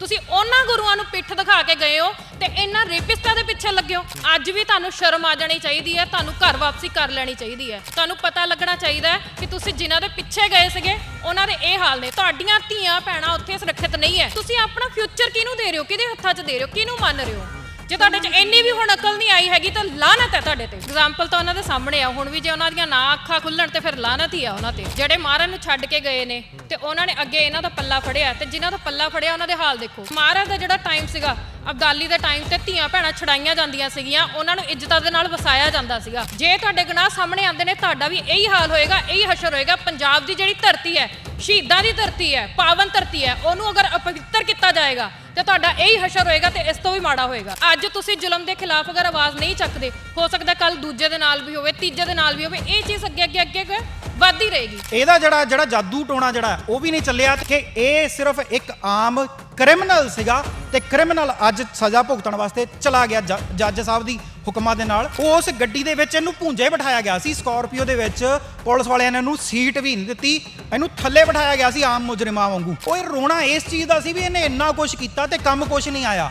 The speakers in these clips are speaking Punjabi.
ਤੁਸੀਂ ਉਹਨਾਂ ਗੁਰੂਆਂ ਨੂੰ ਪਿੱਠ ਦਿਖਾ ਕੇ ਗਏ ਹੋ ਤੇ ਇਹਨਾਂ ਰੇਪਿਸਟਾਂ ਦੇ ਪਿੱਛੇ ਲੱਗੇ ਹੋ। ਅੱਜ ਵੀ ਤੁਹਾਨੂੰ ਸ਼ਰਮ ਆ ਜਾਣੀ ਚਾਹੀਦੀ ਹੈ, ਤੁਹਾਨੂੰ ਘਰ ਵਾਪਸੀ ਕਰ ਲੈਣੀ ਚਾਹੀਦੀ ਹੈ। ਤੁਹਾਨੂੰ ਪਤਾ ਲੱਗਣਾ ਚਾਹੀਦਾ ਹੈ ਕਿ ਤੁਸੀਂ ਜਿਨ੍ਹਾਂ ਦੇ ਪਿੱਛੇ ਗਏ ਸੀਗੇ, ਉਹਨਾਂ ਦੇ ਇਹ ਹਾਲ ਨੇ। ਤੁਹਾਡੀਆਂ ਧੀਆਂ ਭੈਣਾਂ ਉੱਥੇ ਸੁਰੱਖਿਅਤ ਨਹੀਂ ਹੈ। ਤੁਸੀਂ ਆਪਣਾ ਫਿਊਚਰ ਕਿਹਨੂੰ ਦੇ ਰਹੇ ਹੋ? ਕਿਹਦੇ ਹੱਥਾਂ 'ਚ ਦੇ ਰਹੇ ਹੋ? ਕਿਹਨੂੰ ਮੰਨ ਰਹੇ ਹੋ? ਜੇ ਤੁਹਾਡੇ 'ਚ ਇੰਨੀ ਵੀ ਹੁਣ ਅਕਲ ਨਹੀਂ ਆਈ ਹੈਗੀ, ਤਾਂ ਲਾਨਤ ਹੈ ਤੁਹਾਡੇ ਤੇ। ਐਗਜ਼ਾਮਪਲ ਤਾਂ ਉਹਨਾਂ ਦੇ ਸਾਹਮਣੇ ਆ, ਹੁਣ ਵੀ ਜੇ ਉਹਨਾਂ ਦੀਆਂ ਨਾ ਅੱਖਾਂ ਖੁੱਲਣ ਤੇ ਫਿਰ ਲਾਨਤ ਹੀ ਆ ਉਹਨਾਂ ਤੇ। ਜਿਹੜੇ ਮਹਾਰਾਜ ਨੂੰ ਛੱਡ ਕੇ ਗਏ ਨੇ, ਤੇ ਉਹਨਾਂ ਨੇ ਅੱਗੇ ਇਹਨਾਂ ਦਾ ਪੱਲਾ ਫੜਿਆ, ਤੇ ਜਿਨ੍ਹਾਂ ਦਾ ਪੱਲਾ ਫੜਿਆ ਉਹਨਾਂ ਦੇ ਹਾਲ ਦੇਖੋ। ਮਹਾਰਾਜ ਦਾ ਜਿਹੜਾ ਟਾਈਮ ਸੀਗਾ ਅਬਦਾਲੀ ਦੇ ਟਾਈਮ ਤੇ ਧੀਆਂ ਭੈਣਾਂ ਛੜਾਈਆਂ ਜਾਂਦੀਆਂ ਸੀਗੀਆਂ, ਉਹਨਾਂ ਨੂੰ ਇੱਜ਼ਤਾਂ ਦੇ ਨਾਲ ਵਸਾਇਆ ਜਾਂਦਾ ਸੀਗਾ। ਜੇ ਤੁਹਾਡੇ ਗੁਨਾਹ ਸਾਹਮਣੇ ਆਉਂਦੇ ਨੇ, ਤੁਹਾਡਾ ਵੀ ਇਹੀ ਹਾਲ ਹੋਏਗਾ, ਇਹੀ ਹਸ਼ਰ ਹੋਏਗਾ। ਪੰਜਾਬ ਦੀ ਜਿਹੜੀ ਧਰਤੀ ਹੈ, ਸ਼ਹੀਦਾਂ ਦੀ ਧਰਤੀ ਹੈ, ਪਾਵਨ ਧਰਤੀ ਹੈ, ਉਹਨੂੰ ਅਗਰ ਅਪਵਿੱਤਰ ਕੀਤਾ ਜਾਏਗਾ, ਤੇ ਤੁਹਾਡਾ ਇਹੀ ਹਸ਼ਰ ਹੋਏਗਾ ਤੇ ਇਸ ਤੋਂ ਵੀ ਮਾੜਾ ਹੋਏਗਾ। ਅੱਜ ਤੁਸੀਂ ਜ਼ੁਲਮ ਦੇ ਖਿਲਾਫ ਅਗਰ ਆਵਾਜ਼ ਨਹੀਂ ਚੱਕਦੇ, ਹੋ ਸਕਦਾ ਕੱਲ ਦੂਜੇ ਦੇ ਨਾਲ ਵੀ ਹੋਵੇ, ਤੀਜੇ ਦੇ ਨਾਲ ਵੀ ਹੋਵੇ, ਇਹ ਚੀਜ਼ ਅੱਗੇ ਅੱਗੇ ਅੱਗੇ ਵੱਧਦੀ ਰਹੇਗੀ। ਇਹਦਾ ਜਿਹੜਾ ਜਿਹੜਾ ਜਾਦੂ ਟੋਣਾ ਜਿਹੜਾ, ਉਹ ਵੀ ਨਹੀਂ ਚੱਲਿਆ ਕਿ ਇਹ ਸਿਰਫ ਇੱਕ ਆਮ ਕ੍ਰਿਮੀਨਲ ਸੀਗਾ ਤੇ ਕ੍ਰਿਮੀਨਲ ਅੱਜ ਸਜ਼ਾ ਭੁਗਤਣ ਵਾਸਤੇ ਚਲਾ ਗਿਆ ਜ- ਜੱਜ ਸਾਹਿਬ ਦੀ ਹੁਕਮਾਂ ਦੇ ਨਾਲ। ਉਸ ਗੱਡੀ ਦੇ ਵਿੱਚ ਇਹਨੂੰ ਭੁੰਜੇ ਬਿਠਾਇਆ ਗਿਆ ਸੀ। ਸਕਾਰਪੀਓ ਦੇ ਵਿੱਚ ਪੁਲਿਸ ਵਾਲਿਆਂ ਨੇ ਇਹਨੂੰ ਸੀਟ ਵੀ ਨਹੀਂ ਦਿੱਤੀ। ਇਹਨੂੰ ਥੱਲੇ ਬਿਠਾਇਆ ਗਿਆ ਸੀ ਆਮ ਮੁਜਰਮਾਂ ਵਾਂਗੂ। ਉਹ ਇਹ ਰੋਣਾ ਇਸ ਚੀਜ਼ ਦਾ ਸੀ ਵੀ ਇਹਨੇ ਇੰਨਾ ਕੁਝ ਕੀਤਾ ਤੇ ਕੰਮ ਕੁਝ ਨਹੀਂ ਆਇਆ।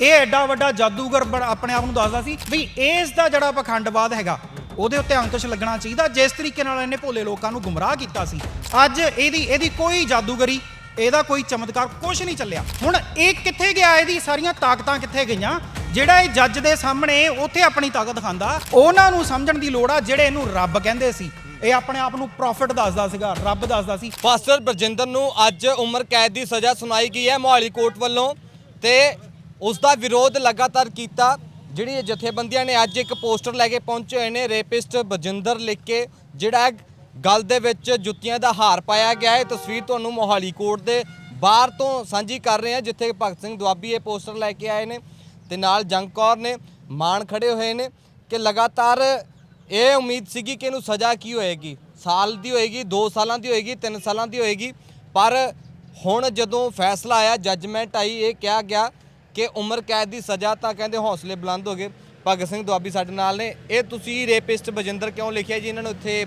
ਇਹ ਐਡਾ ਵੱਡਾ ਜਾਦੂਗਰ ਬੜਾ ਆਪਣੇ ਆਪ ਨੂੰ ਦੱਸਦਾ ਸੀ ਵੀ ਇਸ ਦਾ ਜਿਹੜਾ ਪਖੰਡਵਾਦ ਹੈਗਾ, ਉਹਦੇ ਉੱਤੇ ਅੰਕੁਸ਼ ਲੱਗਣਾ ਚਾਹੀਦਾ। ਜਿਸ ਤਰੀਕੇ ਨਾਲ ਇਹਨੇ ਭੋਲੇ ਲੋਕਾਂ ਨੂੰ ਗੁੰਮਰਾਹ ਕੀਤਾ ਸੀ। ਅੱਜ ਇਹਦੀ ਇਹਦੀ ਕੋਈ ਜਾਦੂਗਰੀ ਇਹਦਾ ਕੋਈ ਚਮਤਕਾਰ ਕੁਝ ਨਹੀਂ ਚੱਲਿਆ। ਹੁਣ ਇਹ ਕਿੱਥੇ ਗਿਆ? ਇਹਦੀ ਸਾਰੀਆਂ ਤਾਕਤਾਂ ਕਿੱਥੇ ਗਈਆਂ? ਜਿਹੜਾ ਇਹ ਜੱਜ ਦੇ ਸਾਹਮਣੇ ਉੱਥੇ ਆਪਣੀ ਤਾਕਤ ਦਿਖਾਉਂਦਾ, ਉਹਨਾਂ ਨੂੰ ਸਮਝਣ ਦੀ ਲੋੜ ਆ, ਜਿਹੜੇ ਇਹਨੂੰ ਰੱਬ ਕਹਿੰਦੇ ਸੀ। ਇਹ ਆਪਣੇ ਆਪ ਨੂੰ ਪ੍ਰੋਫਿਟ ਦੱਸਦਾ ਸੀਗਾ, ਰੱਬ ਦੱਸਦਾ ਸੀ। ਪਾਸਟਰ ਬਰਜਿੰਦਰ ਨੂੰ ਅੱਜ ਉਮਰ ਕੈਦ ਦੀ ਸਜ਼ਾ ਸੁਣਾਈ ਗਈ ਹੈ ਮੋਹਾਲੀ ਕੋਰਟ ਵੱਲੋਂ ਤੇ ਉਸ ਦਾ ਵਿਰੋਧ ਲਗਾਤਾਰ ਕੀਤਾ। ਜਿਹੜੀ ਇਹ ਜਥੇਬੰਦੀਆਂ ਨੇ ਅੱਜ ਇੱਕ ਪੋਸਟਰ ਲੈ ਕੇ ਪਹੁੰਚੇ ਹੋਏ ਨੇ, ਰੇਪਿਸਟ ਬਰਜਿੰਦਰ ਲਿਖ ਕੇ, ਜਿਹੜਾ ਗਲ ਦੇ ਵਿੱਚ ਜੁੱਤੀਆਂ ਦਾ ਹਾਰ ਪਾਇਆ ਗਿਆ ਹੈ। ਤਸਵੀਰ ਤੁਹਾਨੂੰ ਮੋਹਾਲੀ ਕੋਰਟ ਦੇ ਬਾਹਰ ਤੋਂ ਸਾਂਝੀ ਕਰ ਰਹੇ ਹਾਂ, ਜਿੱਥੇ ਭਗਤ ਸਿੰਘ ਦੁਆਬੀ ਇਹ ਪੋਸਟਰ ਲੈ ਕੇ ਆਏ ਨੇ ਤੇ ਨਾਲ ਜੰਗ ਕੌਰ ਨੇ ਮਾਣ ਖੜੇ ਹੋਏ ਨੇ ਕਿ ਲਗਾਤਾਰ ਇਹ ਉਮੀਦ ਸੀਗੀ ਕਿ ਇਹਨੂੰ ਸਜ਼ਾ ਕੀ ਹੋਏਗੀ। ਸਾਲ ਦੀ ਹੋਏਗੀ 2 ਸਾਲਾਂ ਦੀ ਹੋਏਗੀ 3 ਸਾਲਾਂ ਦੀ ਹੋਏਗੀ, ਪਰ ਹੁਣ ਜਦੋਂ ਫੈਸਲਾ ਆਇਆ ਜੱਜਮੈਂਟ ਆਈ, ਇਹ ਕਿਹਾ ਗਿਆ ਕਿ ਉਮਰ ਕੈਦ ਦੀ ਸਜ਼ਾ ਤਾਂ ਕਹਿੰਦੇ ਹੌਸਲੇ ਬੁਲੰਦ ਹੋ ਗਏ। ਭਗਤ ਸਿੰਘ ਦੁਆਬੀ ਸਾਡੇ ਨਾਲ ਨੇ। ਇਹ ਤੁਸੀਂ ਰੇਪਿਸਟ ਬਜਿੰਦਰ ਕਿਉਂ ਲਿਖਿਆ ਜੀ? ਇਹਨਾਂ ਨੂੰ ਇੱਥੇ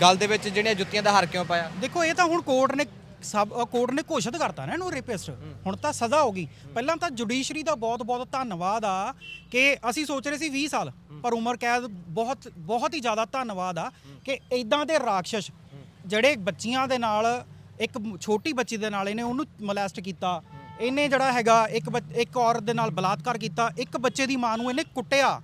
ਗੱਲ ਦੇ ਵਿੱਚ ਜਿਹੜੀਆਂ ਜੁੱਤੀਆਂ ਦਾ ਹਾਰ ਕਿਉਂ ਪਾਇਆ? ਦੇਖੋ ਇਹ ਤਾਂ ਹੁਣ ਕੋਰਟ ਨੇ ਸਭ ਕੋਰਟ ਨੇ ਘੋਸ਼ਿਤ ਕਰਤਾ ਨਾ ਇਹਨੂੰ ਰੇਪਿਸਟ ਹੁਣ ਤਾਂ ਸਜ਼ਾ ਹੋ ਗਈ। ਪਹਿਲਾਂ ਤਾਂ ਜੁਡੀਸ਼ਰੀ ਦਾ ਬਹੁਤ ਬਹੁਤ ਧੰਨਵਾਦ ਆ ਕਿ ਅਸੀਂ ਸੋਚ ਰਹੇ ਸੀ 20 ਸਾਲ ਪਰ ਉਮਰ ਕੈਦ ਬਹੁਤ ਬਹੁਤ ਹੀ ਜ਼ਿਆਦਾ ਧੰਨਵਾਦ ਆ ਕਿ ਇਦਾਂ ਦੇ ਰਾਖਸ਼ ਜਿਹੜੇ ਬੱਚੀਆਂ ਦੇ ਨਾਲ ਇੱਕ ਛੋਟੀ ਬੱਚੀ ਦੇ ਨਾਲ ਇਹਨੇ ਉਹਨੂੰ ਮੋਲੈਸਟ ਕੀਤਾ। ਇਹਨੇ ਜਿਹੜਾ ਹੈਗਾ ਇੱਕ ਇੱਕ ਔਰਤ ਦੇ ਨਾਲ ਬਲਾਤਕਾਰ ਕੀਤਾ ਇੱਕ ਬੱਚੇ ਦੀ ਮਾਂ ਨੂੰ ਇਹਨੇ ਕੁੱਟਿਆ।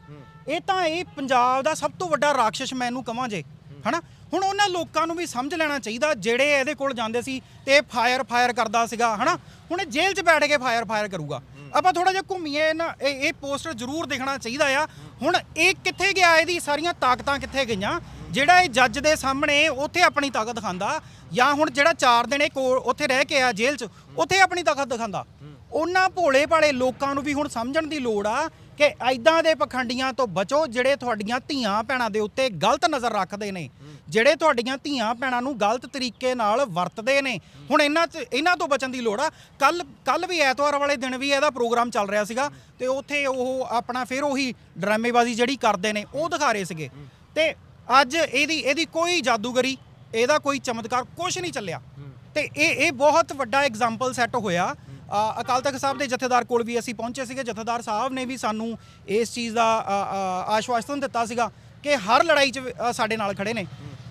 ਇਹ ਤਾਂ ਇਹ ਪੰਜਾਬ ਦਾ ਸਭ ਤੋਂ ਵੱਡਾ ਰਾਖਸ਼ ਮੈਂ ਇਹਨੂੰ ਕਹਾਂ ਜੇ ਹਨਾ? ਹੁਣ ਉਹਨਾਂ ਲੋਕਾਂ ਨੂੰ ਵੀ ਸਮਝ ਲੈਣਾ ਚਾਹੀਦਾ ਜਿਹੜੇ ਇਹਦੇ ਕੋਲ ਜਾਂਦੇ ਸੀ ਤੇ ਫਾਇਰ ਫਾਇਰ ਕਰਦਾ ਸੀਗਾ ਹਨਾ? ਹੁਣ ਇਹ ਜੇਲ੍ਹ 'ਚ ਬੈਠ ਕੇ ਫਾਇਰ ਫਾਇਰ ਕਰੂਗਾ। ਆਪਾਂ ਥੋੜਾ ਜਿਹਾ ਘੁੰਮੀਏ ਨਾ ਇਹ ਇਹ ਪੋਸਟਰ ਜ਼ਰੂਰ ਦੇਖਣਾ ਚਾਹੀਦਾ ਆ। ਹੁਣ ਇਹ ਕਿੱਥੇ ਗਿਆ ਇਹਦੀ ਸਾਰੀਆਂ ਤਾਕਤਾਂ ਕਿੱਥੇ ਗਈਆਂ? ਜਿਹੜਾ ਇਹ ਜੱਜ ਦੇ ਸਾਹਮਣੇ ਉੱਥੇ ਆਪਣੀ ਤਾਕਤ ਦਿਖਾਉਂਦਾ ਜਾਂ ਹੁਣ ਜਿਹੜਾ 4 ਦਿਨ ਇਹ ਕੋਲ ਉੱਥੇ ਰਹਿ ਕੇ ਆ ਜੇਲ੍ਹ 'ਚ ਉੱਥੇ ਆਪਣੀ ਤਾਕਤ ਦਿਖਾਉਂਦਾ। ਉਹਨਾਂ ਭੋਲੇ ਭਾਲੇ ਲੋਕਾਂ ਨੂੰ ਵੀ ਹੁਣ ਸਮਝਣ ਦੀ ਲੋੜ ਆ ਕਿ ਐਦਾਂ ਦੇ ਪਖੰਡੀਆਂ ਤੋਂ ਬਚੋ ਜਿਹੜੇ ਤੁਹਾਡੀਆਂ ਧੀਆਂ ਭੈਣਾਂ ਦੇ ਉੱਤੇ ਗਲਤ ਨਜ਼ਰ ਰੱਖਦੇ ਨੇ। ਜਿਹੜੇ ਤੁਹਾਡੀਆਂ ਧੀਆਂ ਭੈਣਾਂ ਨੂੰ ਗਲਤ ਤਰੀਕੇ ਨਾਲ ਵਰਤਦੇ ਨੇ। ਹੁਣ ਇਹਨਾਂ 'ਚ, ਇਹਨਾਂ ਤੋਂ ਬਚਣ ਦੀ ਲੋੜ ਆ। ਕੱਲ ਕੱਲ ਵੀ ਐਤਵਾਰ ਵਾਲੇ ਦਿਨ ਵੀ ਇਹਦਾ ਪ੍ਰੋਗਰਾਮ ਚੱਲ ਰਿਹਾ ਸੀਗਾ ਤੇ ਉੱਥੇ ਉਹ ਆਪਣਾ ਫਿਰ ਉਹੀ ਡਰਾਮੇਬਾਜ਼ੀ ਜਿਹੜੀ ਕਰਦੇ ਨੇ, ਉਹ ਦਿਖਾ ਰਹੇ ਸੀਗੇ। ਤੇ ਅੱਜ ਇਹਦੀ ਇਹਦੀ ਕੋਈ ਜਾਦੂਗਰੀ, ਇਹਦਾ ਕੋਈ ਚਮਤਕਾਰ ਕੁਝ ਨਹੀਂ ਚੱਲਿਆ। ਤੇ ਇਹ ਇਹ ਬਹੁਤ ਵੱਡਾ ਐਗਜ਼ਾਮਪਲ ਸੈੱਟ ਹੋਇਆ। ਅਕਾਲ ਤਖਤ ਸਾਹਿਬ ਦੇ ਜਥੇਦਾਰ ਕੋਲ ਵੀ ਅਸੀਂ ਪਹੁੰਚੇ ਸੀਗੇ। ਜਥੇਦਾਰ ਸਾਹਿਬ ਨੇ ਵੀ ਸਾਨੂੰ ਇਸ ਚੀਜ਼ ਦਾ ਆਸ਼ਵਾਸਨ ਦਿੱਤਾ ਸੀਗਾ ਕਿ ਹਰ ਲੜਾਈ 'ਚ ਸਾਡੇ ਨਾਲ ਖੜੇ ਨੇ।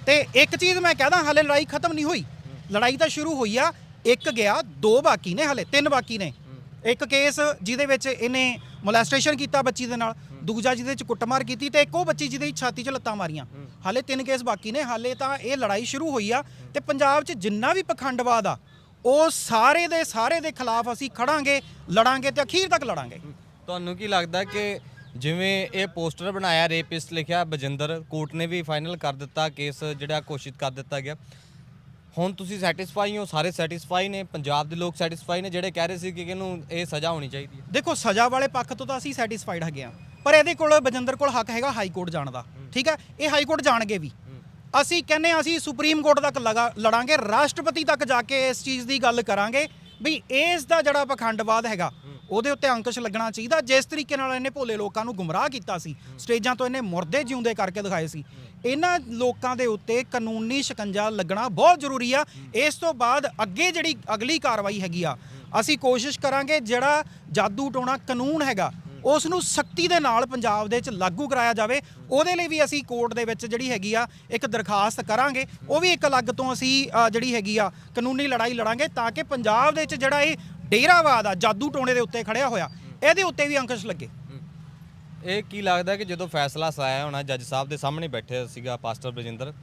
ਤੇ ਇੱਕ ਚੀਜ਼ ਮੈਂ ਕਹਦਾ ਹਾਲੇ ਲੜਾਈ ਖਤਮ ਨਹੀਂ ਹੋਈ। ਲੜਾਈ ਤਾਂ ਸ਼ੁਰੂ ਹੋਈ ਆ, ਇੱਕ ਗਿਆ, ਦੋ ਬਾਕੀ ਨੇ ਹਲੇ, ਤਿੰਨ ਬਾਕੀ ਨੇ। ਇੱਕ ਕੇਸ ਜਿਹਦੇ ਵਿੱਚ ਇਹਨੇ ਮੋਲੈਸਟੇਸ਼ਨ ਕੀਤਾ ਬੱਚੀ ਦੇ ਨਾਲ, ਦੂਜਾ ਜਿਹਦੇ ਵਿੱਚ ਕੁੱਟਮਾਰ ਕੀਤੀ ਤੇ ਇੱਕ ਉਹ ਬੱਚੀ ਜਿਹਦੇ ਛਾਤੀ 'ਚ ਲੱਤਾਂ ਮਾਰੀਆਂ। ਹਾਲੇ ਤਿੰਨ ਕੇਸ ਬਾਕੀ ਨੇ, ਹਾਲੇ ਤਾਂ ਇਹ ਲੜਾਈ ਸ਼ੁਰੂ ਹੋਈ ਆ ਤੇ ਪੰਜਾਬ 'ਚ ਜਿੰਨਾ ਵੀ ਪਖੰਡਵਾਦ ਆ ਉਹ ਸਾਰੇ ਦੇ ਸਾਰੇ ਦੇ ਖਿਲਾਫ ਅਸੀਂ ਖੜਾਂਗੇ ਲੜਾਂਗੇ ਤੇ ਅਖੀਰ ਤੱਕ ਲੜਾਂਗੇ। ਤੁਹਾਨੂੰ ਕੀ ਲੱਗਦਾ ਕਿ ਜਿਵੇਂ ਇਹ ਪੋਸਟਰ ਬਣਾਇਆ ਰੇਪਿਸਟ ਲਿਖਿਆ ਬਜਿੰਦਰ ਕੋਰਟ ਨੇ ਵੀ ਫਾਈਨਲ ਕਰ ਦਿੱਤਾ ਕੇਸ ਜਿਹੜਾ ਘੋਸ਼ਿਤ ਕਰ ਦਿੱਤਾ ਗਿਆ। ਹੁਣ ਤੁਸੀਂ ਸੈਟੀਸਫਾਈ ਹੋ? ਸਾਰੇ ਸੈਟੀਸਫਾਈ ਨੇ? ਪੰਜਾਬ ਦੇ ਲੋਕ ਸੈਟੀਸਫਾਈ ਨੇ ਜਿਹੜੇ ਕਹਿ ਰਹੇ ਸੀ ਕਿ ਇਹਨੂੰ ਇਹ ਸਜ਼ਾ ਹੋਣੀ ਚਾਹੀਦੀ ਹੈ? ਦੇਖੋ ਸਜ਼ਾ ਵਾਲੇ ਪੱਖ ਤੋਂ ਤਾਂ ਅਸੀਂ ਸੈਟੀਸਫਾਈਡ ਹੈਗੇ ਆ ਪਰ ਇਹਦੇ ਕੋਲ ਬਜਿੰਦਰ ਕੋਲ ਹੱਕ ਹੈਗਾ ਹਾਈ ਕੋਰਟ ਜਾਣ ਦਾ। ਠੀਕ ਹੈ? ਇਹ ਹਾਈ ਕੋਰਟ ਜਾਣਗੇ ਵੀ। ਅਸੀਂ ਕਹਿੰਦੇ ਆ ਅਸੀਂ ਸੁਪਰੀਮ ਕੋਰਟ ਤੱਕ ਲਗਾ- ਲੜਾਂਗੇ, ਰਾਸ਼ਟਰਪਤੀ ਤੱਕ ਜਾ ਕੇ ਇਸ ਚੀਜ਼ ਦੀ ਗੱਲ ਕਰਾਂਗੇ ਵੀ ਇਸ ਦਾ ਜਿਹੜਾ ਪਖੰਡਵਾਦ ਹੈਗਾ, ਉਹਦੇ ਉੱਤੇ ਅੰਕਸ਼ ਲੱਗਣਾ ਚਾਹੀਦਾ। ਜਿਸ ਤਰੀਕੇ ਨਾਲ ਇਹਨੇ ਭੋਲੇ ਲੋਕਾਂ ਨੂੰ ਗੁੰਮਰਾਹ ਕੀਤਾ ਸੀ, ਸਟੇਜਾਂ ਤੋਂ ਇਹਨੇ ਮੁਰਦੇ ਜਿਉਂਦੇ ਕਰਕੇ ਦਿਖਾਏ ਸੀ। ਇਹਨਾਂ ਲੋਕਾਂ ਦੇ ਉੱਤੇ ਕਾਨੂੰਨੀ ਸ਼ਿਕੰਜਾ ਲੱਗਣਾ ਬਹੁਤ ਜ਼ਰੂਰੀ ਆ। ਇਸ ਤੋਂ ਬਾਅਦ ਅੱਗੇ ਜਿਹੜੀ ਅਗਲੀ ਕਾਰਵਾਈ ਹੈਗੀ ਆ, ਅਸੀਂ ਕੋਸ਼ਿਸ਼ ਕਰਾਂਗੇ ਜਿਹੜਾ ਜਾਦੂ ਟੋਣਾ ਕਾਨੂੰਨ ਹੈਗਾ ਉਸ ਨੂੰ ਸਖਤੀ ਦੇ ਨਾਲ ਪੰਜਾਬ ਦੇ ਵਿੱਚ ਲਾਗੂ ਕਰਾਇਆ ਜਾਵੇ। ਉਹਦੇ ਲਈ ਵੀ ਅਸੀਂ ਕੋਰਟ ਦੇ ਵਿੱਚ ਜਿਹੜੀ ਹੈਗੀ ਆ ਇੱਕ ਦਰਖਾਸਤ ਕਰਾਂਗੇ। ਉਹ ਵੀ ਇੱਕ ਅਲੱਗ ਤੋਂ ਅਸੀਂ ਅ, ਜਿਹੜੀ ਹੈਗੀ ਆ ਕਾਨੂੰਨੀ ਲੜਾਈ ਲੜਾਂਗੇ ਤਾਂ ਕਿ ਪੰਜਾਬ ਦੇ ਵਿੱਚ ਜਿਹੜਾ ਇਹ ਡੇਰਾਵਾਦ ਆ ਜਾਦੂ ਟੋਣੇ ਦੇ ਉੱਤੇ ਖੜਿਆ ਹੋਇਆ ਇਹਦੇ ਉੱਤੇ ਵੀ ਅੰਕੁਸ਼ ਲੱਗੇ। ਇਹ ਕੀ ਲੱਗਦਾ ਕਿ ਜਦੋਂ ਫੈਸਲਾ ਸੁਣਾਇਆ ਹੋਣਾ ਜੱਜ ਸਾਹਿਬ ਦੇ ਸਾਹਮਣੇ ਬੈਠੇ ਸੀਗਾ ਪਾਸਟਰ ਬਰਜਿੰਦਰ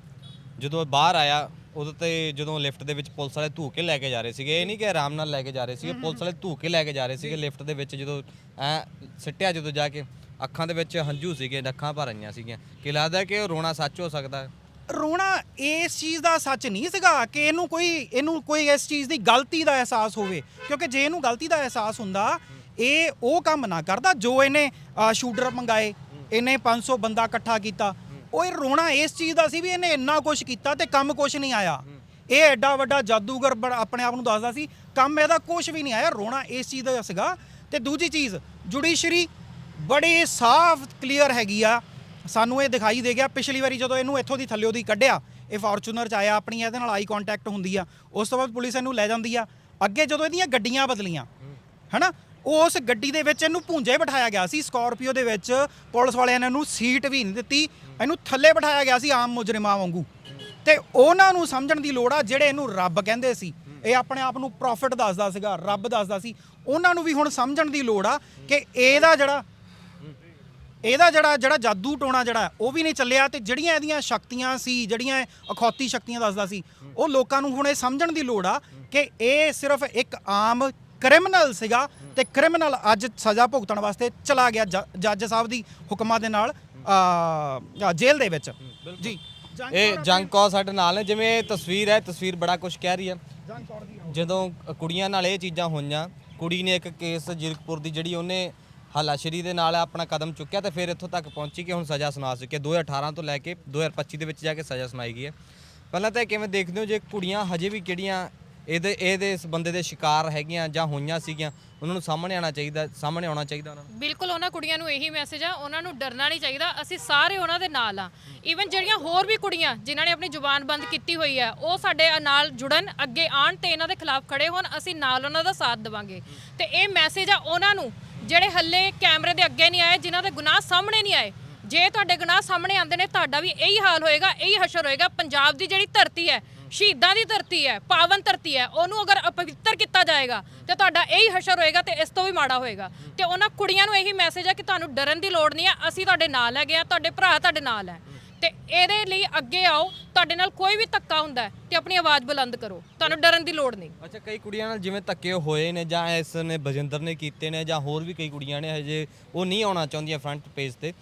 ਜਦੋਂ ਬਾਹਰ ਆਇਆ ਉਦੋਂ ਤੇ ਜਦੋਂ ਲਿਫਟ ਦੇ ਵਿੱਚ ਪੁਲਿਸ ਵਾਲੇ ਧੂ ਕੇ ਲੈ ਕੇ ਜਾ ਰਹੇ ਸੀਗੇ ਇਹ ਨਹੀਂ ਕਿ ਆਰਾਮ ਨਾਲ ਲੈ ਕੇ ਜਾ ਰਹੇ ਸੀਗੇ ਪੁਲਿਸ ਵਾਲੇ ਧੂ ਕੇ ਲੈ ਕੇ ਜਾ ਰਹੇ ਸੀਗੇ ਲਿਫਟ ਦੇ ਵਿੱਚ ਜਦੋਂ ਐ ਸਿੱਟਿਆ ਜਦੋਂ ਜਾ ਕੇ ਅੱਖਾਂ ਦੇ ਵਿੱਚ ਹੰਝੂ ਸੀਗੇ ਅੱਖਾਂ ਭਰ ਆਈਆਂ ਸੀਗੀਆਂ। ਕੀ ਲੱਗਦਾ ਕਿ ਉਹ ਰੋਣਾ ਸੱਚ ਹੋ ਸਕਦਾ? ਹੈ ਰੋਣਾ ਇਸ ਚੀਜ਼ ਦਾ ਸੱਚ ਨਹੀਂ ਸੀਗਾ ਕਿ ਇਹਨੂੰ ਕੋਈ ਇਹਨੂੰ ਕੋਈ ਇਸ ਚੀਜ਼ ਦੀ ਗਲਤੀ ਦਾ ਅਹਿਸਾਸ ਹੋਵੇ। ਕਿਉਂਕਿ ਜੇ ਇਹਨੂੰ ਗਲਤੀ ਦਾ ਅਹਿਸਾਸ ਹੁੰਦਾ ਇਹ ਉਹ ਕੰਮ ਨਾ ਕਰਦਾ ਜੋ ਇਹਨੇ ਸ਼ੂਟਰ ਮੰਗਾਏ ਇਹਨੇ 500 ਬੰਦਾ ਇਕੱਠਾ ਕੀਤਾ ਉਹ ਇਹ ਰੋਣਾ ਇਸ ਚੀਜ਼ ਦਾ ਸੀ ਵੀ ਇਹਨੇ ਇੰਨਾ ਕੁਝ ਕੀਤਾ ਤੇ ਕੰਮ ਕੁਝ ਨਹੀਂ ਆਇਆ। ਇਹ ਐਡਾ ਵੱਡਾ ਜਾਦੂਗਰ ਆਪਣੇ ਆਪ ਨੂੰ ਦੱਸਦਾ ਸੀ ਕੰਮ ਇਹਦਾ ਕੁਝ ਵੀ ਨਹੀਂ ਆਇਆ ਰੋਣਾ ਇਸ ਚੀਜ਼ ਦਾ ਸੀਗਾ। ਤੇ ਦੂਜੀ ਚੀਜ਼ ਜੁਡੀਸ਼ਰੀ ਬੜੀ ਸਾਫ਼ ਕਲੀਅਰ ਹੈਗੀ ਆ। ਸਾਨੂੰ ਇਹ ਦਿਖਾਈ ਦੇ ਗਿਆ ਪਿਛਲੀ ਵਾਰੀ ਜਦੋਂ ਇਹਨੂੰ ਇੱਥੋਂ ਦੀ ਥੱਲਿਓ ਦੀ ਕੱਢਿਆ ਇਹ ਫਾਰਚੂਨਰ ਚ ਆਇਆ ਆਪਣੀ ਇਹਦੇ ਨਾਲ ਆਈ ਕੰਟੈਕਟ ਹੁੰਦੀ ਆ। ਉਸ ਤੋਂ ਬਾਅਦ ਪੁਲਿਸ ਇਹਨੂੰ ਲੈ ਜਾਂਦੀ ਆ। ਅੱਗੇ ਜਦੋਂ ਇਹਦੀਆਂ ਗੱਡੀਆਂ ਬਦਲੀਆਂ ਹਨਾ? ਉਸ ਗੱਡੀ ਦੇ ਵਿੱਚ ਇਹਨੂੰ ਭੁੰਜੇ ਬਿਠਾਇਆ ਗਿਆ ਸੀ। ਸਕਾਰਪੀਓ ਦੇ ਵਿੱਚ ਪੁਲਿਸ ਵਾਲਿਆਂ ਨੇ ਇਹਨੂੰ ਸੀਟ ਵੀ ਨਹੀਂ ਦਿੱਤੀ। ਇਹਨੂੰ ਥੱਲੇ ਬਿਠਾਇਆ ਗਿਆ ਸੀ ਆਮ ਮੁਜਰਮਾਂ ਵਾਂਗੂ। ਤੇ ਉਹਨਾਂ ਨੂੰ ਸਮਝਣ ਦੀ ਲੋੜ ਆ, ਜਿਹੜੇ ਇਹਨੂੰ ਰੱਬ ਕਹਿੰਦੇ ਸੀ। ਇਹ ਆਪਣੇ ਆਪ ਨੂੰ ਪ੍ਰੋਫਿਟ ਦੱਸਦਾ ਸੀਗਾ, ਰੱਬ ਦੱਸਦਾ ਸੀ। ਉਹਨਾਂ ਨੂੰ ਵੀ ਹੁਣ ਸਮਝਣ ਦੀ ਲੋੜ ਆ ਕਿ ਇਹਦਾ ਜਿਹੜਾ ਇਹਦਾ ਜਿਹੜਾ ਜਿਹੜਾ ਜਾਦੂ ਟੋਣਾ ਜਿਹੜਾ ਉਹ ਵੀ ਨਹੀਂ ਚੱਲਿਆ ਤੇ ਜਿਹੜੀਆਂ ਇਹਦੀਆਂ ਸ਼ਕਤੀਆਂ ਸੀ, ਜਿਹੜੀਆਂ ਅਖੌਤੀ ਸ਼ਕਤੀਆਂ ਦੱਸਦਾ ਸੀ, ਉਹ ਲੋਕਾਂ ਨੂੰ ਹੁਣ ਇਹ ਸਮਝਣ ਦੀ ਲੋੜ ਆ ਕਿ ਇਹ ਸਿਰਫ ਇੱਕ ਆਮ ਕ੍ਰਿਮੀਨਲ ਸੀਗਾ ਤੇ ਕ੍ਰਿਮੀਨਲ ਅੱਜ ਸਜ਼ਾ ਭੁਗਤਣ ਵਾਸਤੇ ਚਲਾ ਗਿਆ ਜ- ਜੱਜ ਸਾਹਿਬ ਦੀ ਹੁਕਮਾਂ ਦੇ ਨਾਲ ਆ ਜੇਲ੍ਹ ਦੇ ਵਿੱਚ। ਜੀ। ਇਹ ਜੰਗ ਕੌਰ ਸਾਡੇ ਨਾਲ ਨੇ ਜਿਵੇਂ ਇਹ ਤਸਵੀਰ ਹੈ ਤਸਵੀਰ ਬੜਾ ਕੁਝ ਕਹਿ ਰਹੀ ਹੈ ਜਦੋਂ ਕੁੜੀਆਂ ਨਾਲ ਇਹ ਚੀਜ਼ਾਂ ਹੋਈਆਂ ਕੁੜੀ ਨੇ ਇੱਕ ਕੇਸ ਜਿਰਕਪੁਰ ਦੀ ਜਿਹੜੀ ਉਹਨੇ ਹਲਾਸ਼ਰੀ ਦੇ ਨਾਲ ਆਪਣਾ ਕਦਮ ਚੁੱਕਿਆ ਤੇ ਫਿਰ ਇੱਥੋਂ ਤੱਕ ਪਹੁੰਚੀ ਕਿ ਹੁਣ ਸਜ਼ਾ ਸੁਣਾ ਸਕੇ। 2018 ਤੋਂ ਲੈ ਕੇ 2025 ਦੇ ਵਿੱਚ ਜਾ ਕੇ ਸਜ਼ਾ ਸੁਣਾਈ ਗਈ ਹੈ। ਪਹਿਲਾਂ ਤਾਂ ਇਹ ਕਿਵੇਂ ਦੇਖਦੇ ਹੋ ਜੇ ਕੁੜੀਆਂ ਹਜੇ ਵੀ ਕਿਹੜੀਆਂ ਇਹਦੇ ਇਹਦੇ ਇਸ ਬੰਦੇ ਦੇ ਸ਼ਿਕਾਰ ਹੈਗੀਆਂ ਜਾਂ ਹੋਈਆਂ ਸੀਗੀਆਂ, ਉਹਨਾਂ ਨੂੰ ਸਾਹਮਣੇ ਆਉਣਾ ਚਾਹੀਦਾ, ਸਾਹਮਣੇ ਆਉਣਾ ਚਾਹੀਦਾ ਉਹਨਾਂ ਨੂੰ। ਬਿਲਕੁਲ, ਉਹਨਾਂ ਕੁੜੀਆਂ ਨੂੰ ਇਹੀ ਮੈਸੇਜ ਆ, ਉਹਨਾਂ ਨੂੰ ਡਰਨਾ ਨਹੀਂ ਚਾਹੀਦਾ, ਅਸੀਂ ਸਾਰੇ ਉਹਨਾਂ ਦੇ ਨਾਲ ਆ। ਈਵਨ ਜਿਹੜੀਆਂ ਹੋਰ ਵੀ ਕੁੜੀਆਂ ਜਿਨ੍ਹਾਂ ਨੇ ਆਪਣੀ ਜ਼ੁਬਾਨ ਬੰਦ ਕੀਤੀ ਹੋਈ ਹੈ ਉਹ ਸਾਡੇ ਨਾਲ ਜੁੜਨ, ਅੱਗੇ ਆਣ ਤੇ ਇਹਨਾਂ ਦੇ ਖਿਲਾਫ ਖੜੇ ਹੋਣ, ਅਸੀਂ ਨਾਲ ਉਹਨਾਂ ਦਾ ਸਾਥ ਦੇਵਾਂਗੇ। ਤੇ ਇਹ ਮੈਸੇਜ ਆ ਉਹਨਾਂ ਨੂੰ, ਜਿਹੜੇ ਹੱਲੇ ਕੈਮਰੇ ਦੇ ਅੱਗੇ ਨਹੀਂ ਆਏ, ਜਿਨ੍ਹਾਂ ਦੇ ਗੁਨਾਹ ਸਾਹਮਣੇ ਨਹੀਂ ਆਏ। ਜੇ ਤੁਹਾਡੇ ਗੁਨਾਹ ਸਾਹਮਣੇ ਆਉਂਦੇ ਨੇ, ਤੁਹਾਡਾ ਵੀ ਇਹੀ ਹਾਲ ਹੋਏਗਾ, ਇਹੀ ਹਸ਼ਰ ਹੋਏਗਾ, ਪੰਜਾਬ ਦੀ ਜਿਹੜੀ ਧਰਤੀ ਹੈ ਸ਼ਹੀਦਾਂ ਦੀ ਧਰਤੀ ਹੈ, ਪਾਵਨ ਧਰਤੀ ਹੈ, ਉਹਨੂੰ ਅਗਰ ਅਪਵਿੱਤਰ ਕੀਤਾ ਜਾਏਗਾ, ਤੇ ਤੁਹਾਡਾ ਇਹੀ ਹਸ਼ਰ ਹੋਏਗਾ ਤੇ ਇਸ ਤੋਂ ਵੀ ਮਾੜਾ ਹੋਏਗਾ। ਤੇ ਉਹਨਾਂ ਕੁੜੀਆਂ ਨੂੰ ਇਹੀ ਮੈਸੇਜ ਹੈ ਕਿ ਤੁਹਾਨੂੰ ਡਰਨ ਦੀ ਲੋੜ ਨਹੀਂ ਹੈ, ਅਸੀਂ ਤੁਹਾਡੇ ਨਾਲ ਹੈਗੇ ਆ ਤੁਹਾਡੇ ਭਰਾ ਤੁਹਾਡੇ ਨਾਲ ਹੈ। ਤੇ ਇਹਦੇ ਲਈ ਅੱਗੇ ਆਓ, ਤੁਹਾਡੇ ਨਾਲ ਕੋਈ ਵੀ ਧੱਕਾ ਹੁੰਦਾ ਤੇ ਆਪਣੀ ਆਵਾਜ਼ ਬੁਲੰਦ ਕਰੋ, ਤੁਹਾਨੂੰ ਡਰਨ ਦੀ ਲੋੜ ਨਹੀਂ। ਅੱਛਾ, ਕਈ ਕੁੜੀਆਂ ਨਾਲ ਜਿਵੇਂ ਧੱਕੇ ਹੋਏ ਨੇ, ਜਾਂ ਇਸ ਨੇ ਬਜਿੰਦਰ ਨੇ ਕੀਤੇ ਨੇ, ਜਾਂ ਹੋਰ ਵੀ ਕਈ ਕੁੜੀਆਂ ਨੇ, ਹਜੇ ਉਹ ਨਹੀਂ ਆਉਣਾ ਚਾਹੁੰਦੀਆਂ ਫਰੰਟ ਪੇਜ ਤੇ।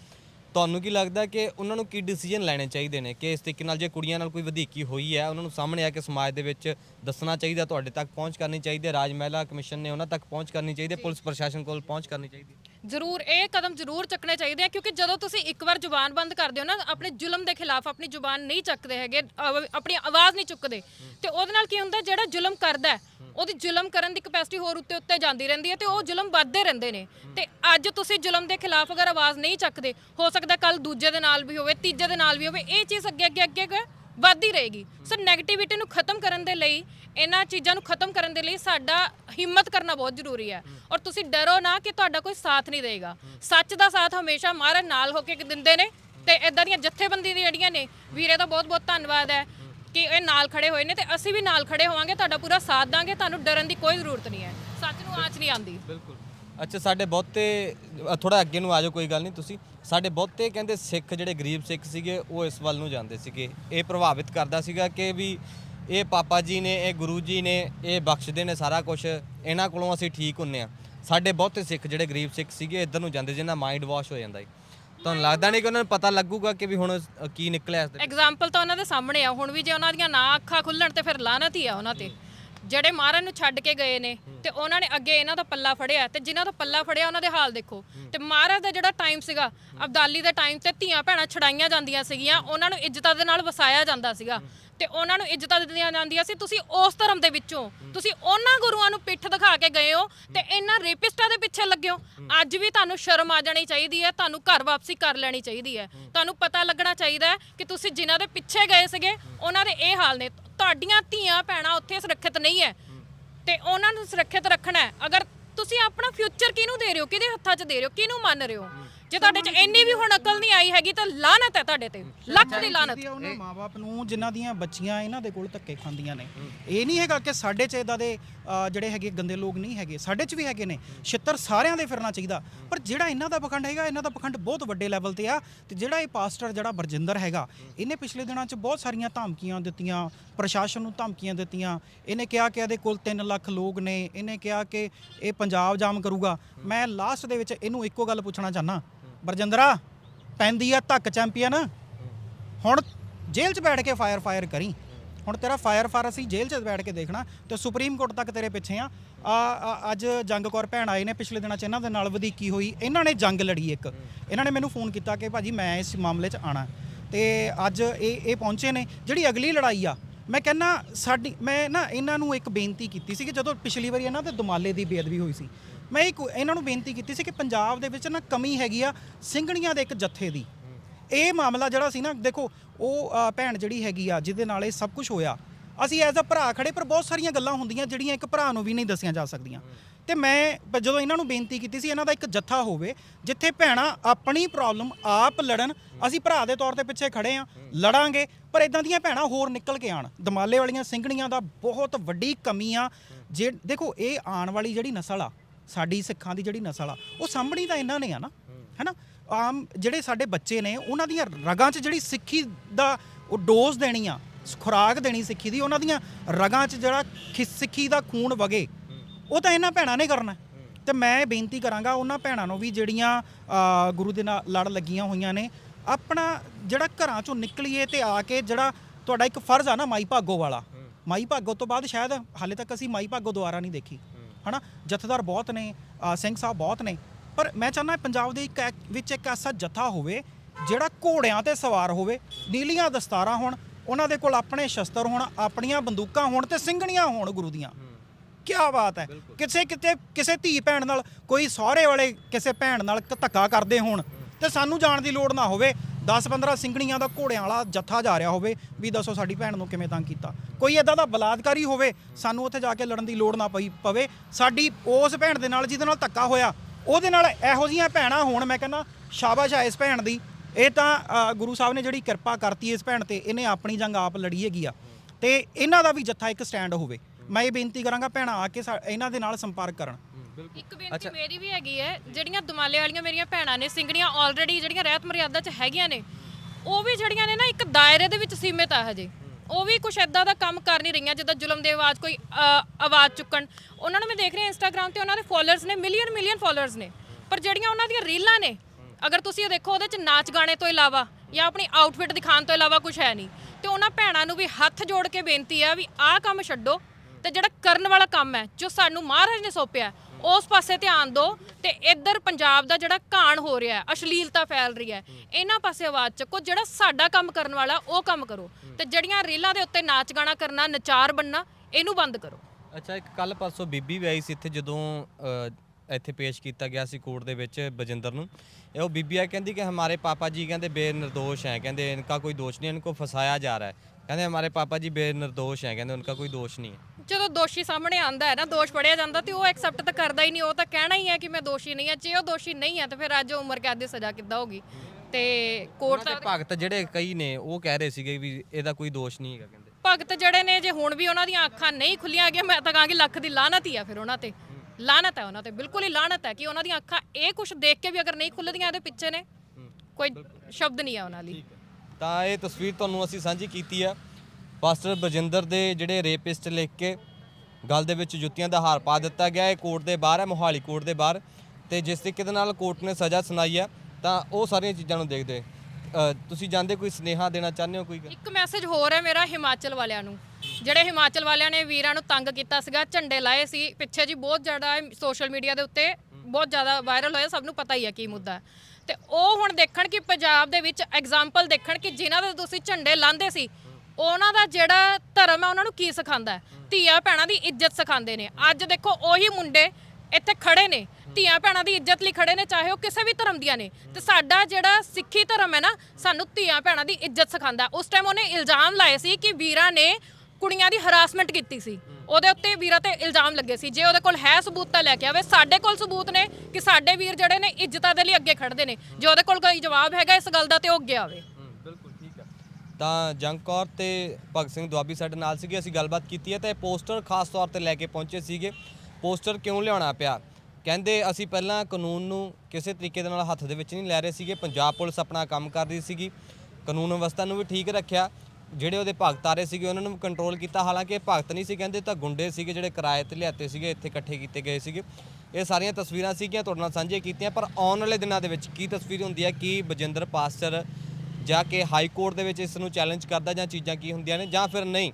ਤੁਹਾਨੂੰ ਕੀ ਲੱਗਦਾ ਕਿ ਉਹਨਾਂ ਨੂੰ ਕੀ ਡਿਸੀਜਨ ਲੈਣੇ ਚਾਹੀਦੇ ਨੇ ਕਿ ਇਸ ਤਰੀਕੇ ਨਾਲ ਜੇ ਕੁੜੀਆਂ ਨਾਲ ਕੋਈ ਵਧੀਕੀ ਹੋਈ ਹੈ ਉਹਨਾਂ ਨੂੰ ਸਾਹਮਣੇ ਆ ਕੇ ਸਮਾਜ ਦੇ ਵਿੱਚ ਦੱਸਣਾ ਚਾਹੀਦਾ ਤੁਹਾਡੇ ਤੱਕ ਪਹੁੰਚ ਕਰਨੀ ਚਾਹੀਦੀ ਹੈ ਰਾਜ ਮਹਿਲਾ ਕਮਿਸ਼ਨ ਨੇ ਉਹਨਾਂ ਤੱਕ ਪਹੁੰਚ ਕਰਨੀ ਚਾਹੀਦੀ ਹੈ ਪੁਲਿਸ ਪ੍ਰਸ਼ਾਸਨ ਕੋਲ ਪਹੁੰਚ ਕਰਨੀ ਚਾਹੀਦੀ ਹੈ। ਜ਼ਰੂਰ ਇਹ ਕਦਮ ਜ਼ਰੂਰ ਚੱਕਣੇ ਚਾਹੀਦੇ ਆ ਕਿਉਂਕਿ ਜਦੋਂ ਤੁਸੀਂ ਇੱਕ ਵਾਰ ਜ਼ੁਬਾਨ ਬੰਦ ਕਰਦੇ ਹੋ ਨਾ ਆਪਣੇ ਜ਼ੁਲਮ ਦੇ ਖਿਲਾਫ ਆਪਣੀ ਜ਼ੁਬਾਨ ਨਹੀਂ ਚੱਕਦੇ ਹੈਗੇ ਅਵ- ਆਪਣੀ ਆਵਾਜ਼ ਨਹੀਂ ਚੁੱਕਦੇ ਤੇ ਉਹਦੇ ਨਾਲ ਕੀ ਹੁੰਦਾ ਜਿਹੜਾ ਜ਼ੁਲਮ ਕਰਦਾ ਹੈ, ਉਹਦੀ ਜ਼ੁਲਮ ਕਰਨ ਦੀ ਕਪੈਸਿਟੀ ਹੋਰ ਉੱਤੇ ਉੱਤੇ ਜਾਂਦੀ ਰਹਿੰਦੀ ਹੈ ਤੇ ਉਹ ਜ਼ੁਲਮ ਵੱਧਦੇ ਰਹਿੰਦੇ ਨੇ। ਤੇ ਅੱਜ ਤੁਸੀਂ ਜ਼ੁਲਮ ਦੇ ਖਿਲਾਫ ਅਗਰ ਆਵਾਜ਼ ਨਹੀਂ ਚੱਕਦੇ ਹੋ ਸਕਦਾ ਕੱਲ ਦੂਜੇ ਦੇ ਨਾਲ ਵੀ ਹੋਵੇ ਤੀਜੇ ਦੇ ਨਾਲ ਵੀ ਹੋਵੇ ਇਹ ਚੀਜ਼ ਅੱਗੇ ਅੱਗੇ ਅੱਗੇ ਅੱਗੇ ਵੱਧਦੀ ਰਹੇਗੀ। ਸੋ 네ਗੇਟਿਵਿਟੀ ਨੂੰ ਖਤਮ ਕਰਨ ਦੇ ਲਈ, ਇਹਨਾਂ ਚੀਜ਼ਾਂ ਨੂੰ ਖਤਮ ਕਰਨ ਦੇ ਲਈ ਸਾਡਾ ਹਿੰਮਤ ਕਰਨਾ ਬਹੁਤ ਜ਼ਰੂਰੀ ਹੈ। ਔਰ ਤੁਸੀਂ ਡਰੋ ਨਾ ਕਿ ਤੁਹਾਡਾ ਕੋਈ ਸਾਥ ਨਹੀਂ ਦੇਗਾ। ਸੱਚ ਦਾ ਸਾਥ ਹਮੇਸ਼ਾ ਮਹਾਰਾਜ ਨਾਲ ਹੋ ਕੇ ਦਿੰਦੇ ਨੇ ਤੇ ਇਦਾਂ ਦੀਆਂ ਜਥੇਬੰਦੀ ਦੀਆਂ ਜਿਹੜੀਆਂ ਨੇ, ਵੀਰੇ ਦਾ ਬਹੁਤ ਬਹੁਤ ਧੰਨਵਾਦ ਹੈ ਕਿ ਇਹ ਨਾਲ ਖੜੇ ਹੋਏ ਨੇ ਤੇ ਅਸੀਂ ਵੀ ਨਾਲ ਖੜੇ ਹੋਵਾਂਗੇ, ਤੁਹਾਡਾ ਪੂਰਾ ਸਾਥ ਦਾਂਗੇ, ਤੁਹਾਨੂੰ ਡਰਨ ਦੀ ਕੋਈ ਜ਼ਰੂਰਤ ਨਹੀਂ ਹੈ। ਸੱਚ ਨੂੰ ਆਂਚ ਨਹੀਂ ਆਂਦੀ। ਬਿਲਕੁਲ। ਅੱਛਾ ਸਾਡੇ ਬਹੁਤੇ ਥੋੜਾ ਅੱਗੇ ਨੂੰ ਆ ਜਾਓ ਕੋਈ ਗੱਲ ਨਹੀਂ। ਤੁਸੀਂ ਸਾਡੇ ਬਹੁਤੇ ਕਹਿੰਦੇ ਸਿੱਖ ਜਿਹੜੇ ਗਰੀਬ ਸਿੱਖ ਸੀਗੇ ਉਹ ਇਸ ਵੱਲ ਨੂੰ ਜਾਂਦੇ ਸੀਗੇ। ਇਹ ਪ੍ਰਭਾਵਿਤ ਕਰਦਾ ਸੀਗਾ ਕਿ ਵੀ ਇਹ ਪਾਪਾ ਜੀ ਨੇ ਇਹ ਗੁਰੂ ਜੀ ਨੇ ਇਹ ਬਖਸ਼ਦੇ ਨੇ ਸਾਰਾ ਕੁਝ ਇਹਨਾਂ ਕੋਲੋਂ ਅਸੀਂ ਠੀਕ ਹੁੰਨੇ ਆ ਸਾਡੇ ਬਹੁਤੇ ਸਿੱਖ ਜਿਹੜੇ ਗਰੀਬ ਸਿੱਖ ਸੀਗੇ ਇੱਧਰ ਨੂੰ ਜਾਂਦੇ ਜਿਨ੍ਹਾਂ ਮਾਈਂਡ ਵਾਸ਼ ਹੋ ਜਾਂਦਾ ਹੈ ਤੁਹਾਨੂੰ ਲੱਗਦਾ ਨਹੀਂ ਕਿ ਉਹਨਾਂ ਨੂੰ ਪਤਾ ਲੱਗੂਗਾ ਕਿ ਵੀ ਹੁਣ ਕੀ ਨਿਕਲਿਆ ਇਸ ਦੇ ਐਗਜ਼ਾਮਪਲ ਤਾਂ ਉਹਨਾਂ ਦੇ ਸਾਹਮਣੇ ਆ। ਹੁਣ ਵੀ ਜੇ ਉਹਨਾਂ ਦੀਆਂ ਨਾ ਅੱਖਾਂ ਖੁੱਲਣ ਤੇ ਫਿਰ ਲਾਨਤ ਹੀ ਆ ਉਹਨਾਂ ਤੇ। ਜਿਹੜੇ ਮਹਾਰਾਜ ਨੂੰ ਛੱਡ ਕੇ ਗਏ ਨੇ ਤੇ ਉਹਨਾਂ ਨੇ ਅੱਗੇ ਇਹਨਾਂ ਦਾ ਪੱਲਾ ਫੜਿਆ ਤੇ ਜਿਨ੍ਹਾਂ ਦਾ ਪੱਲਾ ਫੜਿਆ ਉਹਨਾਂ ਦੇ ਹਾਲ ਦੇਖੋ ਤੇ ਮਹਾਰਾਜ ਦਾ ਜਿਹੜਾ ਟਾਈਮ ਸੀਗਾ, ਅਬਦਾਲੀ ਦੇ ਟਾਈਮ ਤੇ ਧੀਆਂ ਭੈਣਾਂ ਛੜਾਈਆਂ ਜਾਂਦੀਆਂ ਸੀਗੀਆਂ, ਉਹਨਾਂ ਨੂੰ ਇੱਜ਼ਤਾਂ ਦੇ ਨਾਲ ਵਸਾਇਆ ਜਾਂਦਾ ਸੀਗਾ ਤੇ ਉਹਨਾਂ ਨੂੰ ਇੱਜ਼ਤਾਂ ਦਿੱਤੀਆਂ ਜਾਂਦੀਆਂ ਸੀ, ਤੁਸੀਂ ਉਸ ਧਰਮ ਦੇ ਵਿੱਚੋਂ, ਤੁਸੀਂ ਉਹਨਾਂ ਗੁਰੂਆਂ ਨੂੰ ਪਿੱਠ ਦਿਖਾ ਕੇ ਗਏ ਹੋ ਤੇ ਇਹਨਾਂ ਰੇਪਿਸਟਾਂ ਦੇ ਪਿੱਛੇ ਲੱਗੇ ਹੋ ਅੱਜ ਵੀ ਤੁਹਾਨੂੰ ਸ਼ਰਮ ਆ ਜਾਣੀ ਚਾਹੀਦੀ ਹੈ, ਤੁਹਾਨੂੰ ਘਰ ਵਾਪਸੀ ਕਰ ਲੈਣੀ ਚਾਹੀਦੀ ਹੈ। ਤੁਹਾਨੂੰ ਪਤਾ ਲੱਗਣਾ ਚਾਹੀਦਾ ਹੈ ਕਿ ਤੁਸੀਂ ਜਿਨ੍ਹਾਂ ਦੇ ਪਿੱਛੇ ਗਏ ਸੀਗੇ, ਉਹਨਾਂ ਦੇ ਇਹ ਹਾਲ ਨੇ। ਤੁਹਾਡੀਆਂ ਧੀਆਂ ਭੈਣਾਂ ਉੱਥੇ ਸੁਰੱਖਿਅਤ ਨਹੀਂ ਹੈ। ਤੇ ਉਹਨਾਂ ਨੂੰ ਸੁਰੱਖਿਅਤ ਰੱਖਣਾ ਹੈ। ਅਗਰ ਤੁਸੀਂ ਆਪਣਾ ਫਿਊਚਰ ਕਿਹਨੂੰ ਦੇ ਰਹੇ ਹੋ? ਕਿਹਦੇ ਹੱਥਾਂ 'ਚ ਦੇ ਰਹੇ ਹੋ? ਕਿਹਨੂੰ ਮੰਨ ਰਹੇ ਹੋ? ਜੇ ਤੁਹਾਡੇ 'ਚ ਇੰਨੀ ਵੀ ਹੁਣ ਅਕਲ ਨਹੀਂ ਆਈ ਹੈਗੀ ਤਾਂ ਲਾਨਤ ਹੈ ਤੁਹਾਡੇ ਤੇ। ਲੱਖ ਦੀ ਚਾਹੀਦੀ ਆ ਉਹਨਾਂ ਮਾਪੇ ਨੂੰ ਜਿਨ੍ਹਾਂ ਦੀਆਂ ਬੱਚੀਆਂ ਇਹਨਾਂ ਦੇ ਕੋਲ ਧੱਕੇ ਖਾਂਦੀਆਂ ਨੇ। ਇਹ ਨਹੀਂ ਹੈਗਾ ਕਿ ਸਾਡੇ 'ਚ ਇਦਾਂ ਦੇ ਅ, ਜਿਹੜੇ ਹੈਗੇ ਗੰਦੇ ਲੋਕ ਨਹੀਂ ਹੈਗੇ। ਸਾਡੇ 'ਚ ਵੀ ਹੈਗੇ ਨੇ। ਛਿੱਤਰ ਸਾਰਿਆਂ ਦੇ ਫਿਰਨਾ ਚਾਹੀਦਾ। ਪਰ ਜਿਹੜਾ ਇਹਨਾਂ ਦਾ ਪਖੰਡ ਹੈਗਾ ਇਹਨਾਂ ਦਾ ਪਖੰਡ ਬਹੁਤ ਵੱਡੇ ਲੈਵਲ ਤੇ ਆ। ਤੇ ਜਿਹੜਾ ਇਹ ਪਾਸਟਰ ਜਿਹੜਾ ਬਰਜਿੰਦਰ ਹੈਗਾ ਇਹਨੇ ਪਿਛਲੇ ਦਿਨਾਂ 'ਚ ਬਹੁਤ ਸਾਰੀਆਂ ਧਮਕੀਆਂ ਦਿੱਤੀਆਂ ਪ੍ਰਸ਼ਾਸਨ ਨੂੰ ਧਮਕੀਆਂ ਦਿੱਤੀਆਂ। ਇਹਨੇ ਕਿਹਾ ਕਿ ਇਹਦੇ ਕੋਲ 3 ਲੱਖ ਲੋਕ ਨੇ। ਇਹਨੇ ਕਿਹਾ ਕਿ ਇਹ ਪੰਜਾਬ ਜਾਮ ਕਰੂਗਾ। ਮੈਂ ਲਾਸਟ ਦੇ ਵਿੱਚ ਇਹਨੂੰ ਇੱਕੋ ਗੱਲ ਪੁੱਛਣਾ ਚਾਹਨਾ ਬਰਜਿੰਦਰਾ, ਪੈਂਦੀ ਆ ਧੱਕ ਚੈਂਪੀਅਨ। ਹੁਣ ਜੇਲ੍ਹ 'ਚ ਬੈਠ ਕੇ ਫਾਇਰ ਫਾਇਰ ਕਰੀ। ਹੁਣ ਤੇਰਾ ਫਾਇਰ ਫਾਰ ਅਸੀਂ ਜੇਲ੍ਹ 'ਚ ਬੈਠ ਕੇ ਦੇਖਣਾ ਤੇ ਸੁਪਰੀਮ ਕੋਰਟ ਤੱਕ ਤੇਰੇ ਪਿੱਛੇ ਆ ਆ, ਅੱਜ ਜੰਗ ਕੌਰ ਭੈਣ ਆਏ ਨੇ ਪਿਛਲੇ ਦਿਨਾਂ 'ਚ, ਇਹਨਾਂ ਦੇ ਨਾਲ ਵਧੀਕੀ ਹੋਈ। ਇਹਨਾਂ ਨੇ ਜੰਗ ਲੜੀ ਇੱਕ। ਇਹਨਾਂ ਨੇ ਮੈਨੂੰ ਫੋਨ ਕੀਤਾ ਕਿ ਭਾਜੀ ਮੈਂ ਇਸ ਮਾਮਲੇ 'ਚ ਆਣਾ। ਤੇ ਅੱਜ ਇਹ ਇਹ ਪਹੁੰਚੇ ਨੇ। ਜਿਹੜੀ ਅਗਲੀ ਲੜਾਈ ਆ, ਮੈਂ ਕਹਿੰਨਾ ਸਾਡੀ, ਮੈਂ ਨਾ ਇਹਨਾਂ ਨੂੰ ਇੱਕ ਬੇਨਤੀ ਕੀਤੀ ਸੀ ਕਿ ਜਦੋਂ ਪਿਛਲੀ ਵਾਰੀ ਇਹਨਾਂ ਦੇ ਦੁਮਾਲੇ ਦੀ ਬੇਅਦਬੀ ਹੋਈ ਸੀ ਮੈਂ ਇੱਕ ਇਹਨਾਂ ਨੂੰ ਬੇਨਤੀ ਕੀਤੀ ਸੀ ਕਿ ਪੰਜਾਬ ਦੇ ਵਿੱਚ ਨਾ ਕਮੀ ਹੈਗੀ ਆ ਸਿੰਘਣੀਆਂ ਦੇ ਇੱਕ ਜੱਥੇ ਦੀ। ਇਹ ਮਾਮਲਾ ਜਿਹੜਾ ਸੀ ਨਾ, ਦੇਖੋ, ਉਹ ਭੈਣ ਜਿਹੜੀ ਹੈਗੀ ਆ, ਜਿਹਦੇ ਨਾਲ ਇਹ ਸਭ ਕੁਝ ਹੋਇਆ। ਅਸੀਂ ਐਜ਼ ਅ ਭਰਾ ਖੜੇ, ਪਰ ਬਹੁਤ ਸਾਰੀਆਂ ਗੱਲਾਂ ਹੁੰਦੀਆਂ ਜਿਹੜੀਆਂ ਇੱਕ ਭਰਾ ਨੂੰ ਵੀ ਨਹੀਂ ਦੱਸੀਆਂ ਜਾ ਸਕਦੀਆਂ। ਤੇ ਮੈਂ ਜਦੋਂ ਇਹਨਾਂ ਨੂੰ ਬੇਨਤੀ ਕੀਤੀ ਸੀ, ਇਹਨਾਂ ਦਾ ਇੱਕ ਜੱਥਾ ਹੋਵੇ, ਜਿੱਥੇ ਭੈਣਾਂ ਆਪਣੀ ਪ੍ਰੋਬਲਮ ਆਪ ਲੜਨ, ਅਸੀਂ ਭਰਾ ਦੇ ਤੌਰ ਤੇ ਪਿੱਛੇ ਖੜੇ ਆ, ਲੜਾਂਗੇ, ਪਰ ਇਦਾਂ ਦੀਆਂ ਭੈਣਾਂ ਹੋਰ ਨਿਕਲ ਕੇ ਆਣ। ਦਮਾਲੇ ਵਾਲੀਆਂ ਸਿੰਘਣੀਆਂ ਦਾ ਬਹੁਤ ਵੱਡੀ ਕਮੀ ਆ। ਜੇ, ਦੇਖੋ, ਇਹ ਆਉਣ ਵਾਲੀ ਜਿਹੜੀ ਨਸਲ ਆ ਸਾਡੀ ਸਿੱਖਾਂ ਦੀ ਜਿਹੜੀ ਨਸਲ ਆ, ਉਹ ਸਾਂਭਣੀ ਤਾਂ ਇਹਨਾਂ ਨੇ ਆ ਨਾ, ਹੈਨਾ? ਆਮ ਜਿਹੜੇ ਸਾਡੇ ਬੱਚੇ ਨੇ, ਉਹਨਾਂ ਦੀਆਂ ਰਗਾਂ 'ਚ ਜਿਹੜੀ ਸਿੱਖੀ ਦਾ ਉਹ ਡੋਜ਼ ਦੇਣੀ ਆ, ਖੁਰਾਕ ਦੇਣੀ ਸਿੱਖੀ ਦੀ, ਉਹਨਾਂ ਦੀਆਂ ਰਗਾਂ 'ਚ ਜਿਹੜਾ ਖਿ- ਸਿੱਖੀ ਦਾ ਖੂਨ ਵਗੇ, ਉਹ ਤਾਂ ਇਹਨਾਂ ਭੈਣਾਂ ਨੇ ਕਰਨਾ। ਤੇ ਮੈਂ ਬੇਨਤੀ ਕਰਾਂਗਾ, ਉਹਨਾਂ ਭੈਣਾਂ ਨੂੰ ਵੀ ਜਿਹੜੀਆਂ ਗੁਰੂ ਦੇ ਨਾਲ ਲੜ ਲੱਗੀਆਂ ਹੋਈਆਂ ਨੇ, ਆਪਣਾ ਜਿਹੜਾ ਘਰਾਂ 'ਚੋਂ ਨਿਕਲੀਏ ਤੇ ਆ ਕੇ ਜਿਹੜਾ ਤੁਹਾਡਾ ਇੱਕ ਫਰਜ਼ ਆ ਨਾ, ਮਾਈ ਭਾਗੋ ਵਾਲਾ। ਮਾਈ ਭਾਗੋ ਤੋਂ ਬਾਅਦ ਸ਼ਾਇਦ ਹਾਲੇ ਤੱਕ ਅਸੀਂ ਮਾਈ ਭਾਗੋ ਦੁਆਰਾ ਨਹੀਂ ਦੇਖੀ। ਹਨਾ ਜਥੇਦਾਰ ਬਹੁਤ ਨੇ ਸਿੰਘ ਸਾਹਿਬ ਬਹੁਤ ਨੇ। ਪਰ ਮੈਂ ਚਾਹੁੰਦਾ ਪੰਜਾਬ ਦੇ ਇੱਕ ਵਿੱਚ ਇੱਕ ਐਸਾ ਜਥਾ ਹੋਵੇ ਜਿਹੜਾ ਘੋੜਿਆਂ ਤੇ ਸਵਾਰ ਹੋਵੇ ਨੀਲੀਆਂ ਦਸਤਾਰਾਂ ਹੋਣ ਉਹਨਾਂ ਦੇ ਕੋਲ ਆਪਣੇ ਸ਼ਸਤਰ ਹੋਣ ਆਪਣੀਆਂ ਬੰਦੂਕਾਂ ਹੋਣ ਤੇ ਸਿੰਘਣੀਆਂ ਹੋਣ ਗੁਰੂ ਦੀਆਂ। ਕੀ ਬਾਤ ਹੈ ਕਿਸੇ ਕਿਤੇ ਕਿਸੇ ਧੀ ਭੈਣ ਨਾਲ ਕੋਈ ਸਹੁਰੇ ਵਾਲੇ ਕਿਸੇ ਭੈਣ ਨਾਲ ਧੱਕਾ ਕਰਦੇ ਹੋਣ ਤੇ ਸਾਨੂੰ ਜਾਣ ਦੀ ਲੋੜ ਨਾ ਹੋਵੇ 10-15 ਸਿੰਘਣੀਆਂ ਦਾ ਘੋੜਿਆਂ ਵਾਲਾ ਜੱਥਾ ਜਾ ਰਿਹਾ ਹੋਵੇ, ਵੀ ਦੱਸੋ ਸਾਡੀ ਭੈਣ ਨੂੰ ਕਿਵੇਂ ਤੰਗ ਕੀਤਾ। ਕੋਈ ਇਦਾਂ ਦਾ ਬਲਾਤਕਾਰੀ ਹੋਵੇ, ਸਾਨੂੰ ਉੱਥੇ ਜਾ ਕੇ ਲੜਨ ਦੀ ਲੋੜ ਨਾ ਪਈ ਪਵੇ। ਸਾਡੀ ਉਸ ਭੈਣ ਦੇ ਨਾਲ ਜਿਹਦੇ ਨਾਲ ਧੱਕਾ ਹੋਇਆ, ਉਹਦੇ ਨਾਲ ਇਹੋ ਜੀਆਂ ਭੈਣਾਂ ਹੋਣ, ਮੈਂ ਕਹਿੰਦਾ ਸ਼ਾਬਾਸ਼ ਆ ਇਸ ਭੈਣ ਦੀ। ਇਹ ਤਾਂ ਗੁਰੂ ਸਾਹਿਬ ਨੇ ਜਿਹੜੀ ਕਿਰਪਾ ਕਰਤੀ ਇਸ ਭੈਣ ਤੇ, ਇਹਨੇ ਆਪਣੀ ਜੰਗ ਆਪ ਲੜੀ ਹੈਗੀ ਆ। ਤੇ ਇਹਨਾਂ ਦਾ ਵੀ ਜੱਥਾ ਇੱਕ ਸਟੈਂਡ ਹੋਵੇ। ਮੈਂ ਇਹ ਬੇਨਤੀ ਕਰਾਂਗਾ ਭੈਣਾਂ ਆ ਕੇ ਸਾ- ਇਹਨਾਂ ਦੇ ਨਾਲ ਸੰਪਰਕ ਕਰਨ। ਇੱਕ ਬੇਨਤੀ ਮੇਰੀ ਵੀ ਹੈਗੀ ਹੈ ਜਿਹੜੀਆਂ ਦੁਮਾਲੇ ਵਾਲੀਆਂ ਮੇਰੀਆਂ ਭੈਣਾਂ ਨੇ ਸਿੰਗੜੀਆਂ ਆਲਰੇਡੀ ਜਿਹੜੀਆਂ ਰਹਿਤ ਮਰਿਆਦਾ 'ਚ ਹੈਗੀਆਂ ਨੇ ਉਹ ਵੀ ਜਿਹੜੀਆਂ ਨੇ ਨਾ ਇੱਕ ਦਾਇਰੇ ਦੇ ਵਿੱਚ ਸੀਮਿਤ ਆ ਹਜੇ। ਉਹ ਵੀ ਕੁਛ ਐਦਾਂ ਦਾ ਕੰਮ ਕਰ ਨਹੀਂ ਰਹੀਆਂ ਜਿੱਦਾਂ ਜ਼ੁਲਮ ਦੀ ਆਵਾਜ਼ ਕੋਈ ਆਵਾਜ਼ ਚੁੱਕਣ। ਉਹਨਾਂ ਨੂੰ ਮੈਂ ਦੇਖ ਰਹੀ ਹਾਂ ਇੰਸਟਾਗ੍ਰam ਤੇ ਉਹਨਾਂ ਦੇ ਫਾਲੋਅਰਸ ਨੇ ਮਿਲੀਅਨ ਮਿਲੀਅਨ ਫਾਲੋਅਰਸ ਨੇ। ਪਰ ਜਿਹੜੀਆਂ ਉਹਨਾਂ ਦੀਆਂ ਰੀਲਾਂ ਨੇ ਅਗਰ ਤੁਸੀਂ ਇਹ ਦੇਖੋ ਉਹਦੇ ਚ ਨਾਚ ਗਾਣੇ ਤੋਂ ਇਲਾਵਾ ਜਾਂ ਆਪਣੀ ਆਊਟਫਿਟ ਦਿਖਾਉਣ ਤੋਂ ਇਲਾਵਾ ਕੁਝ ਹੈ ਨਹੀਂ। ਤੇ ਉਹਨਾਂ ਭੈਣਾਂ ਨੂੰ ਵੀ ਹੱਥ ਜੋੜ ਕੇ ਬੇਨਤੀ ਆ ਵੀ ਆਹ ਕੰਮ ਛੱਡੋ ਤੇ ਜਿਹੜਾ ਕਰਨ ਵਾਲਾ ਕੰਮ ਹੈ ਜੋ ਸਾਨੂੰ ਮਹਾਰਾਜ ਨੇ ਸੌਪਿਆ ਉਸ ਪਾਸੇ ਧਿਆਨ ਦਿਓ ਤੇ ਇੱਧਰ ਪੰਜਾਬ ਦਾ ਜਿਹੜਾ ਘਾਣ ਹੋ ਰਿਹਾ ਹੈ, ਅਸ਼ਲੀਲਤਾ ਫੈਲ ਰਹੀ ਹੈ, ਇਹਨਾਂ ਪਾਸੇ ਆਵਾਜ਼ ਚੱਕੋ, ਜਿਹੜਾ ਸਾਡਾ ਕੰਮ ਕਰਨ ਵਾਲਾ ਉਹ ਕੰਮ ਕਰੋ ਤੇ ਜਿਹੜੀਆਂ ਰੀਲਾਂ ਦੇ ਉੱਤੇ ਨਾਚ ਗਾਣਾ ਕਰਨਾ, ਨਚਾਰ ਬੰਨਣਾ, ਇਹਨੂੰ ਬੰਦ ਕਰੋ। ਅੱਛਾ, ਇੱਕ ਕੱਲ ਪਰਸੋਂ ਬੀਬੀ ਵੀ ਆਈ ਸੀ ਇੱਥੇ ਜਦੋਂ ਇੱਥੇ ਪੇਸ਼ ਕੀਤਾ ਗਿਆ ਸੀ ਕੋਰਟ ਦੇ ਵਿੱਚ ਬਜਿੰਦਰ ਨੂੰ। ਇਹ ਉਹ ਬੀਬੀ ਆ, ਕਹਿੰਦੀ ਕਿ ਹਮਾਰੇ ਪਾਪਾ ਜੀ ਕਹਿੰਦੇ ਬੇਨਿਰਦੋਸ਼ ਹੈ, ਕਹਿੰਦੇ ਇਨਕਾ ਕੋਈ ਦੋਸ਼ ਨਹੀਂ, ਇਨਕੋ ਫਸਾਇਆ ਜਾ ਰਿਹਾ ਹੈ। ਕਹਿੰਦੇ ਹਮਾਰੇ ਪਾਪਾ ਜੀ ਬੇਨਿਰਦੋਸ਼ ਹੈ ਕਹਿੰਦੇ ਉਨਕਾ ਕੋਈ ਦੋਸ਼ ਨਹੀਂ ਹੈ। ਜਦੋਂ ਦੋਸ਼ੀ ਸਾਹਮਣੇ ਆਂਦਾ ਹੈ ਨਾ ਦੋਸ਼ ਫੜਿਆ ਜਾਂਦਾ ਤੇ ਉਹ ਐਕਸੈਪਟ ਤਾਂ ਕਰਦਾ ਹੀ ਨਹੀਂ ਉਹ ਤਾਂ ਕਹਿਣਾ ਹੀ ਹੈ ਕਿ ਮੈਂ ਦੋਸ਼ੀ ਨਹੀਂ ਹਾਂ ਜੇ ਉਹ ਦੋਸ਼ੀ ਨਹੀਂ ਹੈ ਤਾਂ ਫਿਰ ਅੱਜ ਉਮਰ ਕੈਦ ਦੀ ਸਜ਼ਾ ਕਿੱਦਾਂ ਹੋਗੀ ਤੇ ਕੋਰਟ ਉਹਨਾਂ ਦੇ ਭਗਤ ਜਿਹੜੇ ਕਈ ਨੇ ਉਹ ਕਹਿ ਰਹੇ ਸੀਗੇ ਵੀ ਇਹਦਾ ਕੋਈ ਦੋਸ਼ ਨਹੀਂ ਹੈਗਾ ਕਹਿੰਦੇ। ਭਗਤ ਜਿਹੜੇ ਨੇ ਜੇ ਹੁਣ ਵੀ ਉਹਨਾਂ ਦੀਆਂ ਅੱਖਾਂ ਨਹੀਂ ਖੁੱਲੀਆਂ ਗਈਆਂ ਮੈਂ ਤਾਂ ਕਹਾਂਗੀ ਲੱਖ ਦੀ ਲਾਹਨਤ ਹੀ ਆ ਫਿਰ ਉਹਨਾਂ ਤੇ। ਲਾਹਨਤ ਹੈ ਉਹਨਾਂ ਤੇ ਬਿਲਕੁਲ ਹੀ ਲਾਹਨਤ ਹੈ ਕਿ ਉਹਨਾਂ ਦੀਆਂ ਅੱਖਾਂ ਇਹ ਕੁਝ ਦੇਖ ਕੇ ਵੀ ਅਗਰ ਨਹੀਂ ਖੁੱਲਦੀਆਂ ਇਹਦੇ ਪਿੱਛੇ ਨੇ। ਕੋਈ ਸ਼ਬਦ ਨਹੀਂ ਆ ਉਹਨਾਂ ਲਈ। ਤਾਂ ਇਹ ਤਸਵੀਰ ਤੁਹਾਨੂੰ ਅਸੀਂ ਸਾਂਝੀ ਕੀਤੀ ਆ। ਪਾਸਟਰ ਬਜਿੰਦਰ ਦੇ ਜਿਹੜੇ ਰੇਪਿਸਟ ਲਿਖ ਕੇ ਗਲ ਦੇ ਵਿੱਚ ਜੁੱਤੀਆਂ ਦਾ ਹਾਰ ਪਾ ਦਿੱਤਾ ਗਿਆ। ਇਹ ਕੋਰਟ ਦੇ ਬਾਹਰ ਹੈ, ਮੋਹਾਲੀ ਕੋਰਟ ਦੇ ਬਾਹਰ। ਤੇ ਜਿਸ ਤਰੀਕੇ ਦੇ ਨਾਲ ਕੋਰਟ ਨੇ ਸਜ਼ਾ ਸੁਣਾਈ ਆ, ਤਾਂ ਉਹ ਸਾਰੀਆਂ ਚੀਜ਼ਾਂ ਨੂੰ ਦੇਖਦੇ ਤੁਸੀਂ ਜਾਂਦੇ ਕੋਈ ਸਨੇਹਾ ਦੇਣਾ ਚਾਹੁੰਦੇ ਹੋ ਕੋਈ ਇੱਕ ਮੈਸੇਜ ਹੋਰ ਹੈ ਮੇਰਾ ਹਿਮਾਚਲ ਵਾਲਿਆਂ ਨੂੰ। ਜਿਹੜੇ ਹਿਮਾਚਲ ਵਾਲਿਆਂ ਨੇ ਵੀਰਾਂ ਨੂੰ ਤੰਗ ਕੀਤਾ ਸੀਗਾ, ਝੰਡੇ ਲਾਏ ਸੀ ਪਿੱਛੇ ਜੀ ਬਹੁਤ ਜ਼ਿਆਦਾ ਸੋਸ਼ਲ ਮੀਡੀਆ ਦੇ ਉੱਤੇ ਬਹੁਤ ਜ਼ਿਆਦਾ ਵਾਇਰਲ ਹੋਇਆ, ਸਭ ਨੂੰ ਪਤਾ ਹੀ ਹੈ ਕੀ ਮੁੱਦਾ ਹੈ। ਤੇ ਉਹ ਹੁਣ ਦੇਖਣ ਕਿ ਪੰਜਾਬ ਦੇ ਵਿੱਚ ਐਗਜ਼ਾਮਪਲ ਦੇਖਣ ਕਿ ਜਿਨ੍ਹਾਂ ਦੇ ਤੁਸੀਂ ਝੰਡੇ ਲਾਉਂਦੇ ਸੀ, ਉਹਨਾਂ ਦਾ ਜਿਹੜਾ ਧਰਮ ਹੈ ਉਹਨਾਂ ਨੂੰ ਕੀ ਸਿਖਾਉਂਦਾ ਹੈ? ਧੀਆ ਭੈਣਾਂ ਦੀ ਇੱਜ਼ਤ ਸਿਖਾਉਂਦੇ ਨੇ। ਅੱਜ ਦੇਖੋ ਉਹੀ ਮੁੰਡੇ ਇੱਥੇ ਖੜੇ ਨੇ। ਧੀਆਂ ਭੈਣਾਂ ਦੀ ਇੱਜ਼ਤ ਲਈ ਖੜੇ ਨੇ, ਚਾਹੇ ਉਹ ਕਿਸੇ ਵੀ ਧਰਮ ਦੀਆਂ ਨੇ। ਤੇ ਸਾਡਾ ਜਿਹੜਾ ਸਿੱਖੀ ਧਰਮ ਹੈ ਨਾ, ਸਾਨੂੰ ਧੀਆਂ ਭੈਣਾਂ ਦੀ ਇੱਜ਼ਤ ਸਿਖਾਉਂਦਾ। ਉਸ ਟਾਈਮ ਉਹਨੇ ਇਲਜ਼ਾਮ ਲਾਏ ਸੀ ਕਿ ਵੀਰਾਂ ਨੇ ਕੁੜੀਆਂ ਦੀ ਹਰਾਸਮੈਂਟ ਕੀਤੀ ਸੀ। ਉਹਦੇ ਉੱਤੇ ਵੀਰਾਂ ਤੇ ਇਲਜ਼ਾਮ ਲੱਗੇ ਸੀ। ਜੇ ਉਹਦੇ ਕੋਲ ਹੈ ਸਬੂਤ ਤਾਂ ਲੈ ਕੇ ਆਵੇ। ਸਾਡੇ ਕੋਲ ਸਬੂਤ ਨੇ ਕਿ ਸਾਡੇ ਵੀਰ ਜਿਹੜੇ ਨੇ ਇੱਜ਼ਤਾਂ ਦੇ ਲਈ ਅੱਗੇ ਖੜਦੇ ਨੇ। ਜੇ ਉਹਦੇ ਕੋਲ ਕੋਈ ਜਵਾਬ ਹੈਗਾ ਇਸ ਗੱਲ ਦਾ ਤੇ ਉਹ ਅੱਗੇ ਆਵੇ। ਬਿਲਕੁਲ ਠੀਕ ਹੈ ਤਾਂ ਜੰਗ ਕੌਰ ਤੇ ਭਗਤ ਸਿੰਘ ਦੁਆਬੀ ਸਾਡੇ ਨਾਲ ਸੀਗੇ। ਅਸੀਂ ਗੱਲਬਾਤ ਕੀਤੀ ਹੈ ਤੇ ਪੋਸਟਰ ਖਾਸ ਤੌਰ ਤੇ ਲੈ ਕੇ ਪਹੁੰਚੇ ਸੀਗੇ। ਪੋਸਟਰ ਕਿਉਂ ਲਿਆਉਣਾ ਪਿਆ? ਕਹਿੰਦੇ ਅਸੀਂ ਪਹਿਲਾਂ ਕਾਨੂੰਨ ਨੂੰ ਕਿਸੇ ਤਰੀਕੇ ਦੇ ਨਾਲ ਹੱਥ ਦੇ ਵਿੱਚ ਨਹੀਂ ਲੈ ਰਹੇ ਸੀਗੇ। ਪੰਜਾਬ ਪੁਲਿਸ ਆਪਣਾ ਕੰਮ ਕਰ ਰਹੀ ਸੀਗੀ। ਕਾਨੂੰਨ ਵਿਵਸਥਾ ਨੂੰ ਵੀ ਠੀਕ ਰੱਖਿਆ। ਜਿਹੜੇ ਉਹਦੇ ਭਗਤ ਆ ਰਹੇ ਸੀਗੇ, ਉਹਨਾਂ ਨੂੰ ਕੰਟਰੋਲ ਕੀਤਾ। ਹਾਲਾਂਕਿ ਇਹ ਭਗਤ ਨਹੀਂ ਸੀ, ਕਹਿੰਦੇ ਤਾਂ ਗੁੰਡੇ ਸੀਗੇ ਜਿਹੜੇ ਕਿਰਾਏ ਤੇ ਲਿਆਤੇ ਸੀਗੇ, ਇੱਥੇ ਇਕੱਠੇ ਕੀਤੇ ਗਏ ਸੀਗੇ। ਇਹ ਸਾਰੀਆਂ ਤਸਵੀਰਾਂ ਸੀਗੀਆਂ, ਤੁਹਾਡੇ ਨਾਲ ਸਾਂਝੀਆਂ ਕੀਤੀਆਂ, ਪਰ ਆਉਣ ਵਾਲੇ ਦਿਨਾਂ ਦੇ ਵਿੱਚ ਕੀ ਤਸਵੀਰ ਹੁੰਦੀ ਹੈ? ਕਿ ਬਜਿੰਦਰ ਪਾਸਟਰ ਜਾ ਕੇ ਹਾਈ ਕੋਰਟ ਦੇ ਵਿੱਚ ਇਸ ਨੂੰ ਚੈਲੰਜ ਕਰਦਾ ਜਾਂ ਚੀਜ਼ਾਂ ਕੀ ਹੁੰਦੀਆਂ ਨੇ ਜਾਂ ਫਿਰ ਨਹੀਂ?